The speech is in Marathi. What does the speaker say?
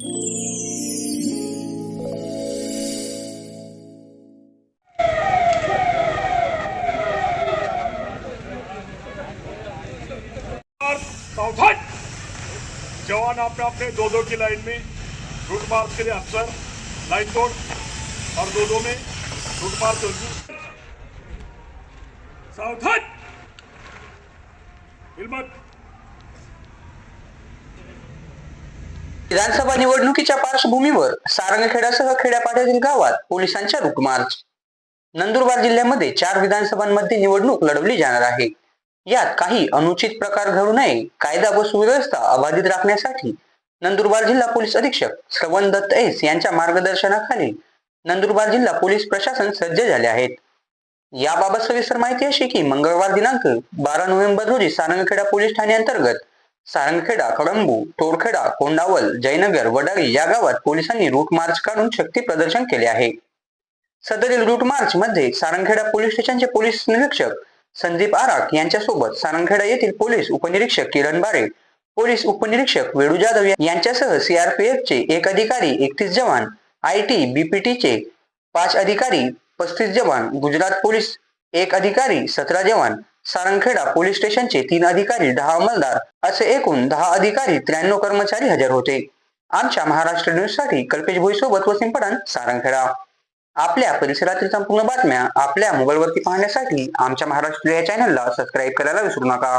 जवान आपने अपने दो दो की लाइन में रूट मार्च के लिए अफसर लाइन तोड़ और दो दो में रूट मार्च चल सावधान विधानसभा निवडणुकीच्या पार्श्वभूमीवर सारंगखेडासह खेड्यापाड्यातील गावात पोलिसांच्या रूटमार्च नंदुरबार जिल्ह्यामध्ये चार विधानसभांमध्ये निवडणूक लढवली जाणार आहे. यात काही अनुचित प्रकार घडू नये कायदा व सुव्यवस्था अबाधित राखण्यासाठी नंदुरबार जिल्हा पोलीस अधीक्षक श्रवण दत्त एस यांच्या मार्गदर्शनाखाली नंदुरबार जिल्हा पोलीस प्रशासन सज्ज झाले आहेत. याबाबत सविस्तर माहिती अशी की मंगळवार दिनांक बारा नोव्हेंबर रोजी सारंगखेडा पोलीस ठाणे अंतर्गत सारंगखेडा कडंबू तोरखेडा कोंडावल जयनगर वडाळी या गावात पोलिसांनी रूट मार्च काढून शक्ती प्रदर्शन केले आहे. सदरील रूट मार्च मध्ये सारंगखेडा पोलीस स्टेशनचे पोलीस निरीक्षक संदीप आराक यांच्यासोबत सारंगखेडा येथील पोलीस उपनिरीक्षक किरण बारे पोलीस उपनिरीक्षक वेणू जाधव यांच्यासह सीआरपीएफचे एक अधिकारी एकतीस जवान आय टी बीपीटीचे पाच अधिकारी पस्तीस जवान गुजरात पोलीस एक अधिकारी सतरा जवान सारंगखेडा पोलीस स्टेशनचे तीन अधिकारी दहा अंमलदार असे एकूण दहा अधिकारी त्र्याण्णव कर्मचारी हजर होते. आमच्या महाराष्ट्र न्यूजसाठी कल्पेश भोई सोबत वसीम पठाण सारंगखेडा. आपल्या परिसरातील संपूर्ण बातम्या आपल्या मोबाईलवरती पाहण्यासाठी आमच्या महाराष्ट्र या चॅनलला सबस्क्राईब करायला विसरू नका.